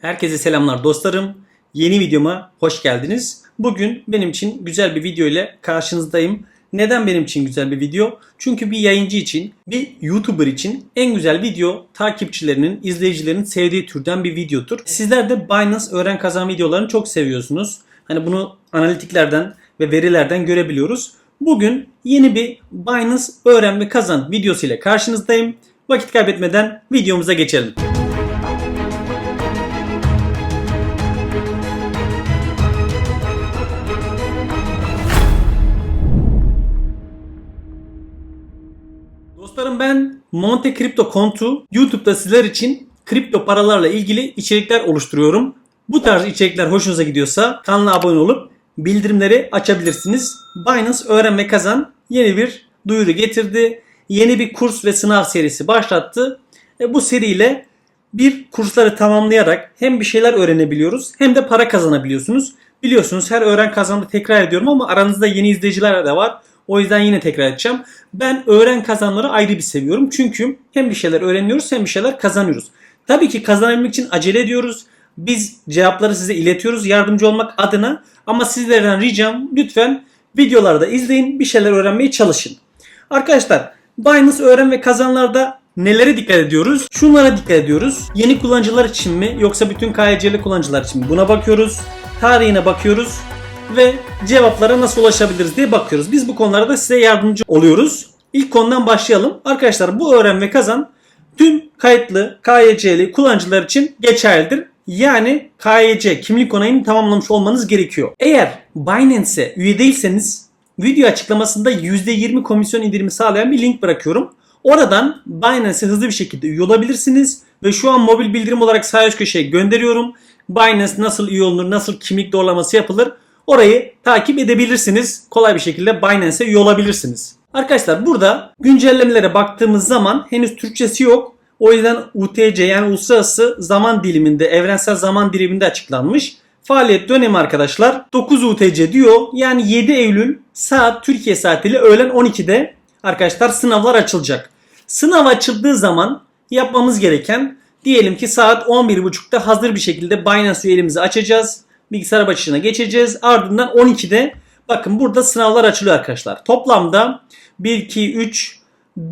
Herkese selamlar dostlarım. Yeni videoma hoş geldiniz. Bugün benim için güzel bir video ile karşınızdayım. Neden benim için güzel bir video? Çünkü bir yayıncı için, bir YouTuber için en güzel video takipçilerinin, izleyicilerin sevdiği türden bir videodur. Sizler de Binance öğren kazan videolarını çok seviyorsunuz. Hani bunu analitiklerden ve verilerden görebiliyoruz. Bugün yeni bir Binance öğren ve kazan videosu ile karşınızdayım. Vakit kaybetmeden videomuza geçelim. Monte Crypto Kontu YouTube'da sizler için kripto paralarla ilgili içerikler oluşturuyorum. Bu tarz içerikler hoşunuza gidiyorsa kanala abone olup bildirimleri açabilirsiniz. Binance Öğren ve Kazan yeni bir duyuru getirdi. Yeni bir kurs ve sınav serisi başlattı. E, bu seriyle bir kursları tamamlayarak hem bir şeyler öğrenebiliyoruz hem de para kazanabiliyorsunuz. Biliyorsunuz her öğren kazandı tekrar ediyorum ama aranızda yeni izleyiciler de var. O yüzden yine tekrar edeceğim. Ben öğren kazanları ayrı bir seviyorum. Çünkü hem bir şeyler öğreniyoruz hem bir şeyler kazanıyoruz. Tabii ki kazanabilmek için acele ediyoruz. Biz cevapları size iletiyoruz yardımcı olmak adına. Ama sizlerden ricam lütfen videolarda izleyin bir şeyler öğrenmeye çalışın. Arkadaşlar Binance öğren ve kazanlarda nelere dikkat ediyoruz? Şunlara dikkat ediyoruz. Yeni kullanıcılar için mi yoksa bütün KYC'li kullanıcılar için mi? Buna bakıyoruz. Tarihine bakıyoruz ve cevaplara nasıl ulaşabiliriz diye bakıyoruz. Biz bu konularda size yardımcı oluyoruz. İlk konudan başlayalım. Arkadaşlar bu öğren ve kazan tüm kayıtlı KYC'li kullanıcılar için geçerlidir. Yani KYC kimlik onayını tamamlamış olmanız gerekiyor. Eğer Binance'e üye değilseniz video açıklamasında %20 komisyon indirimi sağlayan bir link bırakıyorum. Oradan Binance'e hızlı bir şekilde üye olabilirsiniz. Ve şu an mobil bildirim olarak sağ üst köşeye gönderiyorum. Binance nasıl üye olunur, nasıl kimlik doğrulaması yapılır Orayı takip edebilirsiniz. Kolay bir şekilde Binance'e üye olabilirsiniz. Arkadaşlar burada güncellemelere baktığımız zaman henüz Türkçesi yok. O yüzden UTC yani uluslararası zaman diliminde, evrensel zaman diliminde açıklanmış. Faaliyet dönemi arkadaşlar 9 UTC diyor. Yani 7 Eylül saat Türkiye saatiyle öğlen 12'de arkadaşlar sınavlar açılacak. Sınav açıldığı zaman yapmamız gereken diyelim ki saat 11.30'da hazır bir şekilde Binance üyeliğimizi açacağız bilgisayar başına geçeceğiz. Ardından 12'de bakın burada sınavlar açılıyor arkadaşlar. Toplamda 1, 2, 3,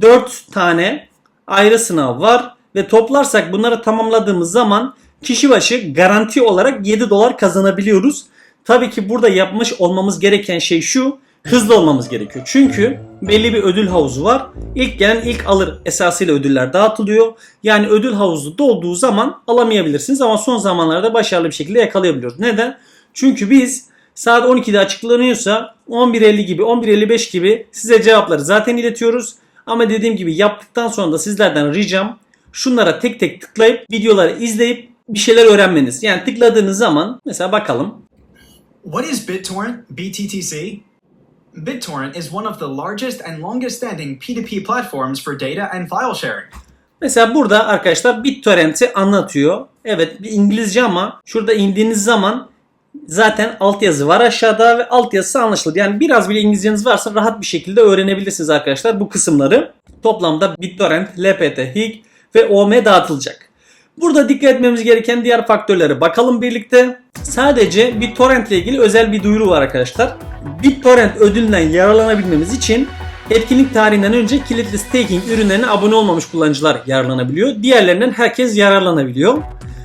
4 tane ayrı sınav var. Ve toplarsak bunları tamamladığımız zaman kişi başı garanti olarak 7 dolar kazanabiliyoruz. Tabii ki burada yapmış olmamız gereken şey şu. Hızlı olmamız gerekiyor. Çünkü belli bir ödül havuzu var. İlk gelen ilk alır esasıyla ödüller dağıtılıyor. Yani ödül havuzu dolduğu zaman alamayabilirsiniz ama son zamanlarda başarılı bir şekilde yakalayabiliyoruz. Neden? Çünkü biz saat 12'de açıklanıyorsa 11.50 gibi 11.55 gibi size cevapları zaten iletiyoruz. Ama dediğim gibi yaptıktan sonra da sizlerden ricam şunlara tek tek tıklayıp videoları izleyip bir şeyler öğrenmeniz. Yani tıkladığınız zaman mesela bakalım. What is BitTorrent, BTTC? BitTorrent is one of the largest and longest standing P2P platforms for data and file sharing. Mesela burada arkadaşlar BitTorrent'i anlatıyor. Evet İngilizce ama şurada indiğiniz zaman zaten altyazı var aşağıda ve altyazısı anlaşılır. Yani biraz bile İngilizceniz varsa rahat bir şekilde öğrenebilirsiniz arkadaşlar bu kısımları. Toplamda BitTorrent, LPT, HIG ve OM dağıtılacak. Burada dikkat etmemiz gereken diğer faktörlere bakalım birlikte. Sadece BitTorrent ile ilgili özel bir duyuru var arkadaşlar. BitTorrent ödülünden yararlanabilmemiz için etkinlik tarihinden önce kilitli staking ürünlerine abone olmamış kullanıcılar yararlanabiliyor. Diğerlerinden herkes yararlanabiliyor.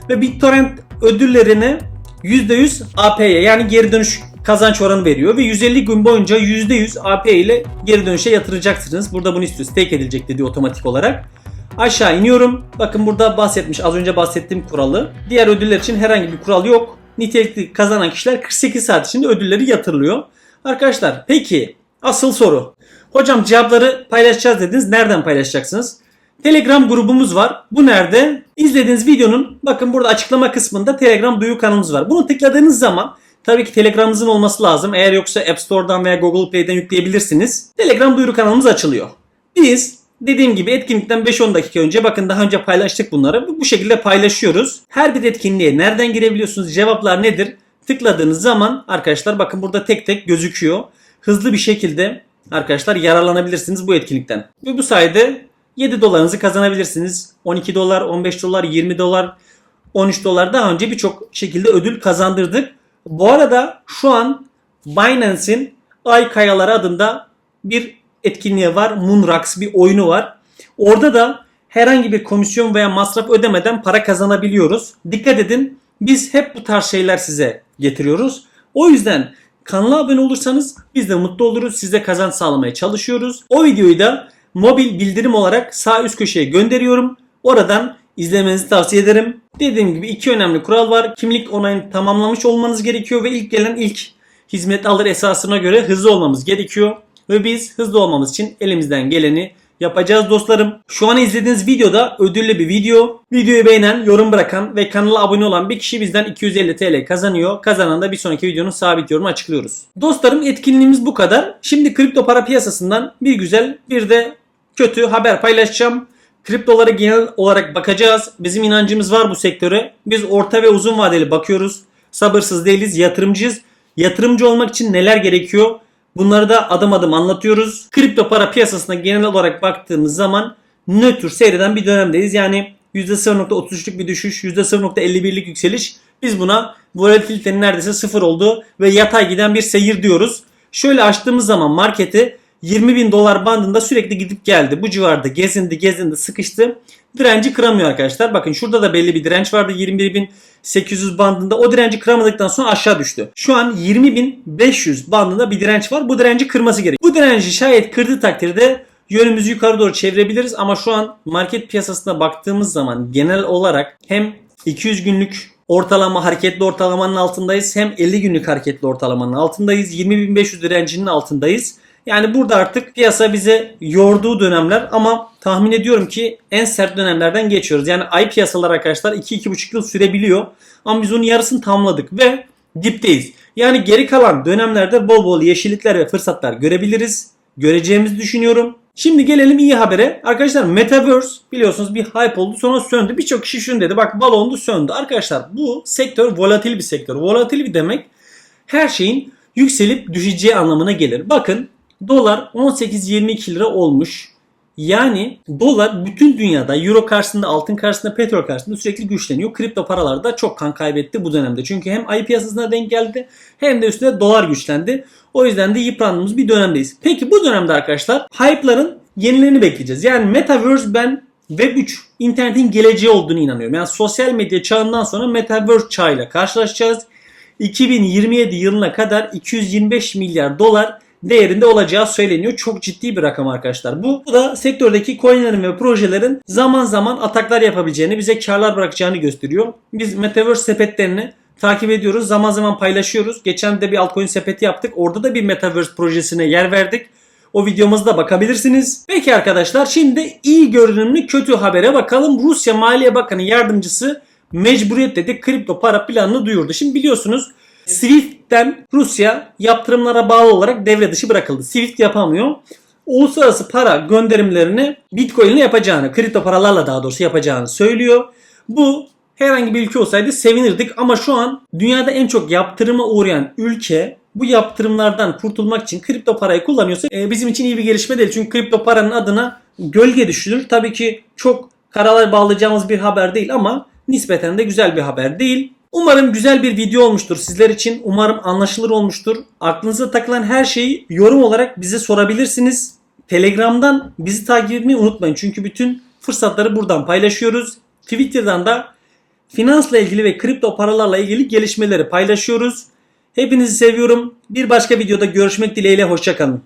Ve BitTorrent ödüllerine %100 AP'ye yani geri dönüş kazanç oranı veriyor ve 150 gün boyunca %100 AP ile geri dönüşe yatıracaksınız. Burada bunu istiyor. Stake edilecek dedi otomatik olarak. Aşağı iniyorum. Bakın burada bahsetmiş az önce bahsettiğim kuralı. Diğer ödüller için herhangi bir kural yok. Nitelikli kazanan kişiler 48 saat içinde ödülleri yatırılıyor. Arkadaşlar peki asıl soru. Hocam cevapları paylaşacağız dediniz. Nereden paylaşacaksınız? Telegram grubumuz var. Bu nerede? İzlediğiniz videonun bakın burada açıklama kısmında Telegram duyuru kanalımız var. Bunu tıkladığınız zaman tabii ki Telegram'ınızın olması lazım. Eğer yoksa App Store'dan veya Google Play'den yükleyebilirsiniz. Telegram duyuru kanalımız açılıyor. Biz Dediğim gibi etkinlikten 5-10 dakika önce bakın daha önce paylaştık bunları. Bu şekilde paylaşıyoruz. Her bir etkinliğe nereden girebiliyorsunuz? Cevaplar nedir? Tıkladığınız zaman arkadaşlar bakın burada tek tek gözüküyor. Hızlı bir şekilde arkadaşlar yararlanabilirsiniz bu etkinlikten. Ve bu sayede 7 dolarınızı kazanabilirsiniz. 12 dolar, 15 dolar, 20 dolar 13 dolar daha önce birçok şekilde ödül kazandırdık. Bu arada şu an Binance'in Ay Kayaları adında bir etkinliği var. Moonrocks bir oyunu var. Orada da herhangi bir komisyon veya masraf ödemeden para kazanabiliyoruz. Dikkat edin biz hep bu tarz şeyler size getiriyoruz. O yüzden kanala abone olursanız biz de mutlu oluruz. Size kazanç sağlamaya çalışıyoruz. O videoyu da mobil bildirim olarak sağ üst köşeye gönderiyorum. Oradan izlemenizi tavsiye ederim. Dediğim gibi iki önemli kural var. Kimlik onayını tamamlamış olmanız gerekiyor ve ilk gelen ilk hizmet alır esasına göre hızlı olmamız gerekiyor. Ve biz hızlı olmamız için elimizden geleni yapacağız dostlarım. Şu an izlediğiniz videoda ödüllü bir video. Videoyu beğenen, yorum bırakan ve kanala abone olan bir kişi bizden 250 TL kazanıyor. Kazanan da bir sonraki videonun sabit yorumu açıklıyoruz. Dostlarım etkinliğimiz bu kadar. Şimdi kripto para piyasasından bir güzel bir de kötü haber paylaşacağım. Kriptolara genel olarak bakacağız. Bizim inancımız var bu sektöre. Biz orta ve uzun vadeli bakıyoruz. Sabırsız değiliz, yatırımcıyız. Yatırımcı olmak için neler gerekiyor? Bunları da adım adım anlatıyoruz. Kripto para piyasasına genel olarak baktığımız zaman nötr seyreden bir dönemdeyiz. Yani %0.33'lük bir düşüş, %0.51'lik yükseliş. Biz buna volatilitenin neredeyse sıfır olduğu ve yatay giden bir seyir diyoruz. Şöyle açtığımız zaman marketi 20 bin dolar bandında sürekli gidip geldi. Bu civarda gezindi gezindi sıkıştı. Direnci kıramıyor arkadaşlar. Bakın şurada da belli bir direnç vardı 21.800 bandında. O direnci kıramadıktan sonra aşağı düştü. Şu an 20.500 bandında bir direnç var. Bu direnci kırması gerek. Bu direnci şayet kırdığı takdirde yönümüzü yukarı doğru çevirebiliriz. Ama şu an market piyasasına baktığımız zaman genel olarak hem 200 günlük ortalama hareketli ortalamanın altındayız. Hem 50 günlük hareketli ortalamanın altındayız. 20.500 direncinin altındayız. Yani burada artık piyasa bize yorduğu dönemler ama tahmin ediyorum ki en sert dönemlerden geçiyoruz. Yani ay piyasalar arkadaşlar 2-2,5 yıl sürebiliyor. Ama biz onun yarısını tamamladık ve dipteyiz. Yani geri kalan dönemlerde bol bol yeşillikler ve fırsatlar görebiliriz. Göreceğimizi düşünüyorum. Şimdi gelelim iyi habere. Arkadaşlar Metaverse biliyorsunuz bir hype oldu sonra söndü. Birçok kişi şunu dedi bak balondu söndü. Arkadaşlar bu sektör volatil bir sektör. Volatil bir demek her şeyin yükselip düşeceği anlamına gelir. Bakın dolar 18-22 lira olmuş. Yani dolar bütün dünyada euro karşısında, altın karşısında, petrol karşısında sürekli güçleniyor. Kripto paralar da çok kan kaybetti bu dönemde. Çünkü hem ay piyasasına denk geldi hem de üstüne dolar güçlendi. O yüzden de yıprandığımız bir dönemdeyiz. Peki bu dönemde arkadaşlar hype'ların yenilerini bekleyeceğiz. Yani Metaverse ben Web3 internetin geleceği olduğunu inanıyorum. Yani sosyal medya çağından sonra Metaverse çağıyla karşılaşacağız. 2027 yılına kadar 225 milyar dolar değerinde olacağı söyleniyor. Çok ciddi bir rakam arkadaşlar. Bu, bu da sektördeki coinlerin ve projelerin zaman zaman ataklar yapabileceğini, bize karlar bırakacağını gösteriyor. Biz Metaverse sepetlerini takip ediyoruz. Zaman zaman paylaşıyoruz. Geçen de bir altcoin sepeti yaptık. Orada da bir Metaverse projesine yer verdik. O videomuzda bakabilirsiniz. Peki arkadaşlar şimdi iyi görünümlü kötü habere bakalım. Rusya Maliye Bakanı Yardımcısı mecburiyet dedi kripto para planını duyurdu. Şimdi biliyorsunuz Swift'ten Rusya yaptırımlara bağlı olarak devre dışı bırakıldı. Swift yapamıyor. Uluslararası para gönderimlerini Bitcoin yapacağını, kripto paralarla daha doğrusu yapacağını söylüyor. Bu herhangi bir ülke olsaydı sevinirdik ama şu an dünyada en çok yaptırıma uğrayan ülke bu yaptırımlardan kurtulmak için kripto parayı kullanıyorsa e, bizim için iyi bir gelişme değil. Çünkü kripto paranın adına gölge düşülür. Tabii ki çok karalar bağlayacağımız bir haber değil ama nispeten de güzel bir haber değil. Umarım güzel bir video olmuştur sizler için. Umarım anlaşılır olmuştur. Aklınıza takılan her şeyi yorum olarak bize sorabilirsiniz. Telegram'dan bizi takip etmeyi unutmayın. Çünkü bütün fırsatları buradan paylaşıyoruz. Twitter'dan da finansla ilgili ve kripto paralarla ilgili gelişmeleri paylaşıyoruz. Hepinizi seviyorum. Bir başka videoda görüşmek dileğiyle hoşçakalın.